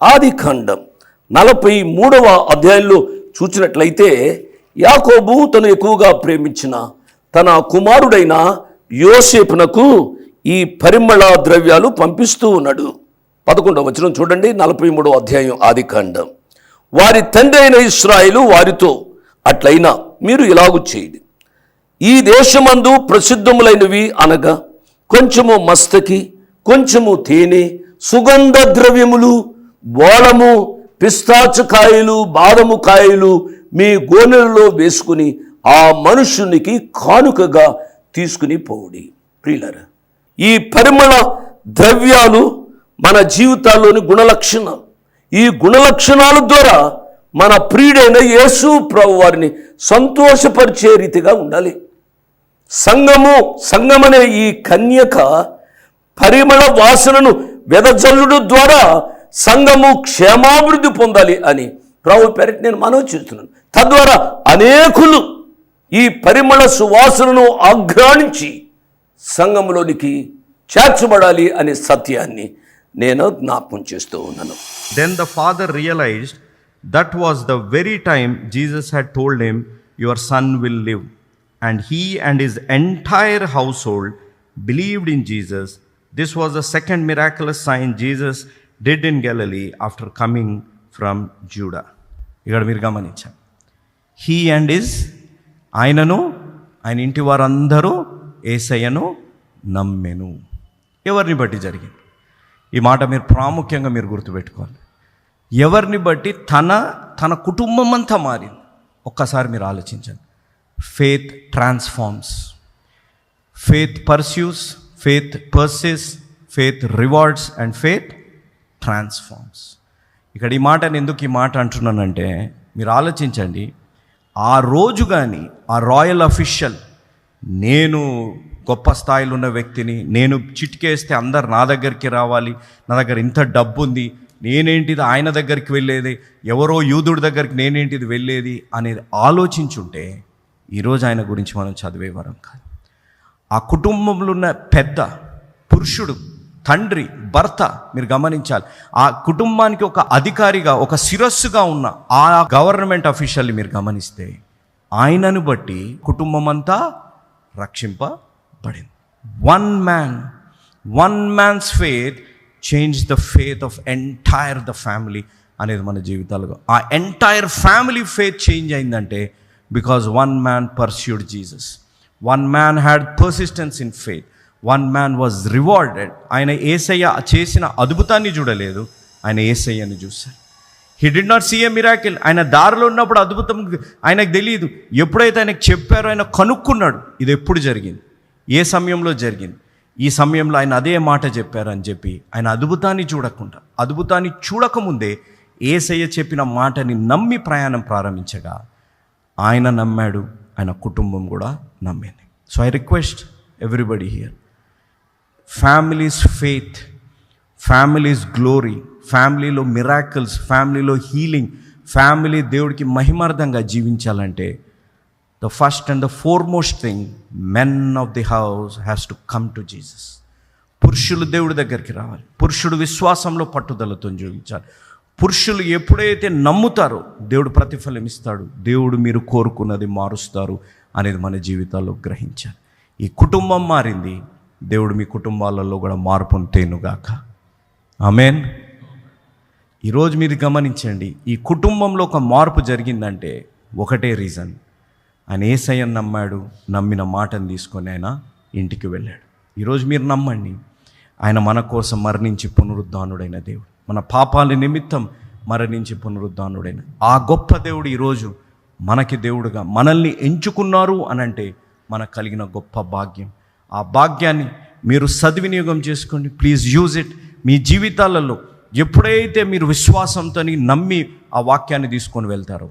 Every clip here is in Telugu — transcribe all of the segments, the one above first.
ఆది ఖండం నలభై మూడవ అధ్యాయంలో చూచినట్లయితే యాకోబు తను ఎక్కువగా ప్రేమించిన తన కుమారుడైన యోసేపునకు ఈ పరిమళ ద్రవ్యాలు పంపిస్తూ ఉన్నాడు. పదకొండవ వచనం చూడండి నలభై మూడవ అధ్యాయం ఆది ఖండం వారి తండ్రి అయిన ఇస్రాయిలు వారితో అట్లయినా మీరు ఇలాగు చేయండి. ఈ దేశమందు ప్రసిద్ధములైనవి అనగా కొంచెము మస్తకి కొంచెము తేనె సుగంధ ద్రవ్యములు బోళము పిస్తాచు కాయలు బాదము కాయలు మీ గోనెలలో వేసుకుని ఆ మనుషునికి కానుకగా తీసుకుని పోవుడి. ప్రియులర ఈ పరిమళ ద్రవ్యాలు మన జీవితాల్లోని గుణలక్షణాలు. ఈ గుణలక్షణాల ద్వారా మన ప్రియుడైన యేసు ప్రభు వారిని సంతోషపరిచే రీతిగా ఉండాలి. సంగము సంగమనే ఈ కన్యక పరిమళ వాసనను వెదజల్లుడు ద్వారా సంఘము క్షేమాభివృద్ధి పొందాలి అని ప్రభు పెరటి నేను మనవి చేస్తున్నాను. తద్వారా అనేకులు ఈ పరిమళ సువాసనను ఆగ్రాణించి సంఘంలోనికి చేర్చబడాలి అనే సత్యాన్ని నేను జ్ఞాపకం చేస్తూ ఉన్నాను. Then the father realized that was the very time Jesus had told him your son will live and he and his entire household believed in Jesus this was the second miraculous sign Jesus did in Galilee after coming from Judea ఇక్కడ మీరు గమనించారు హీ అండ్ ఇస్ ఆయనను ఆయన ఇంటి వారందరూ ఏసయ్యను నమ్మెను. ఎవరిని బట్టి జరిగింది? ఈ మాట మీరు ప్రాముఖ్యంగా మీరు గుర్తుపెట్టుకోవాలి. ఎవరిని బట్టి? తన తన కుటుంబం అంతా మారింది. ఒక్కసారి మీరు ఆలోచించండి. Faith transforms faith pursues faith persists faith rewards and faith transforms ఇక్కడ ఈ మాట నేను ఎందుకు ఈ మాట అంటున్నానంటే మీరు ఆలోచించండి ఆ రోజు కానీ ఆ రాయల్ అఫీషియల్ నేను గొప్ప స్థాయిలో ఉన్న వ్యక్తిని నేను చిటికేస్తే అందరు నా దగ్గరికి రావాలి నా దగ్గర ఇంత డబ్బు ఉంది నేనేంటిది ఆయన దగ్గరికి వెళ్ళేది ఎవరో యూదుడి దగ్గరికి నేనేంటిది వెళ్ళేది అనేది ఆలోచించుంటే ఈరోజు ఆయన గురించి మనం చదివేవారం కాదు. ఆ కుటుంబంలో ఉన్న పెద్ద పురుషుడు తండ్రి భర్త మీరు గమనించాలి. ఆ కుటుంబానికి ఒక అధికారిగా ఒక శిరస్సుగా ఉన్న ఆ గవర్నమెంట్ అఫీషియల్ని మీరు గమనిస్తే ఆయనను బట్టి కుటుంబం అంతా రక్షింపబడింది. One man one man's faith change the faith of entire the family అనేది మన జీవితాలుగా. ఆ ఎంటైర్ ఫ్యామిలీ ఫేత్ చేంజ్ అయిందంటే because one man pursued Jesus one man had persistence in faith one man was rewarded ఆయన ఏసయ్య చేసిన అద్భుతాన్ని చూడలేదు. ఆయన ఏసయ్యని చూశారు. He did not see a miracle ఆయన దారిలో ఉన్నప్పుడు అద్భుతం ఆయనకు తెలియదు ఎప్పుడైతే ఆయనకు చెప్పారో ఆయన కనుక్కున్నాడు. ఇది ఎప్పుడు జరిగింది? ఏ సమయంలో జరిగింది? ఈ సమయంలో ఆయన అదే మాట చెప్పారని చెప్పి ఆయన అద్భుతాన్ని చూడకుండా అద్భుతాన్ని చూడకముందే ఏసయ్య చెప్పిన మాటని నమ్మి ప్రయాణం ప్రారంభించగా ఆయన నమ్మాడు. ఆయన కుటుంబం కూడా నమ్మింది. So I request everybody here families faith families glory ఫ్యామిలీలో మిరాకిల్స్ ఫ్యామిలీలో హీలింగ్ ఫ్యామిలీ దేవుడికి మహిమార్థంగా జీవించాలంటే the first and the foremost thing men of the house has to come to Jesus పురుషులు దేవుడి దగ్గరికి రావాలి. పురుషుడు విశ్వాసంలో పట్టుదలతో జీవించాలి. పురుషులు ఎప్పుడైతే నమ్ముతారో దేవుడు ప్రతిఫలం ఇస్తాడు. దేవుడు మీరు కోరుకున్నది మారుస్తారు అనేది మన జీవితాల్లో గ్రహించాలి. ఈ కుటుంబం మారింది దేవుడు మీ కుటుంబాలలో కూడా మార్పును తేనుగాక. ఆమెన్. ఈరోజు మీరు గమనించండి ఈ కుటుంబంలో ఒక మార్పు జరిగిందంటే ఒకటే రీజన్. ఆయన ఏసయ్యను నమ్మాడు నమ్మిన మాటను తీసుకొని ఆయన ఇంటికి వెళ్ళాడు. ఈరోజు మీరు నమ్మండి ఆయన మన కోసం మరణించి పునరుద్ధానుడైన దేవుడు. మన పాపాల నిమిత్తం మరణించి పునరుద్ధానుడైన. ఆ గొప్ప దేవుడు ఈరోజు మనకి దేవుడుగా మనల్ని ఎంచుకున్నారు అనంటే మనకు కలిగిన గొప్ప భాగ్యం. ఆ భాగ్యాన్ని మీరు సద్వినియోగం చేసుకోండి. ప్లీజ్ యూజ్ ఇట్ మీ జీవితాలలో ఎప్పుడైతే మీరు విశ్వాసంతో నమ్మి ఆ వాక్యాన్ని తీసుకొని వెళ్తారో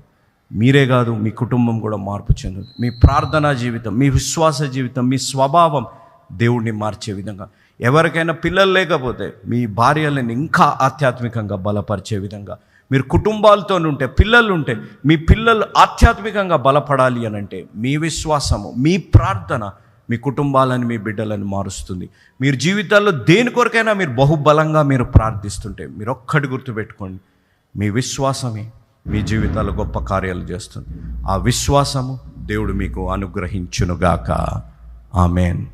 మీరే కాదు మీ కుటుంబం కూడా మార్పు చెందదు మీ ప్రార్థనా జీవితం మీ విశ్వాస జీవితం మీ స్వభావం దేవుడిని మార్చే విధంగా. ఎవరికైనా పిల్లలు లేకపోతే మీ భార్యలను ఇంకా ఆధ్యాత్మికంగా బలపరిచే విధంగా. మీరు కుటుంబాలతో ఉంటే పిల్లలు ఉంటే మీ పిల్లలు ఆధ్యాత్మికంగా బలపడాలి అని అంటే మీ విశ్వాసము మీ ప్రార్థన మీ కుటుంబాలను మీ బిడ్డలను మారుస్తుంది. మీరు జీవితాల్లో దేని కొరకైనా మీరు బహుబలంగా మీరు ప్రార్థిస్తుంటే మీరు ఒక్కటి గుర్తుపెట్టుకోండి మీ విశ్వాసమే మీ జీవితాల్లో గొప్ప కార్యాలు చేస్తుంది. ఆ విశ్వాసము దేవుడు మీకు అనుగ్రహించునుగాక. ఆమెన్.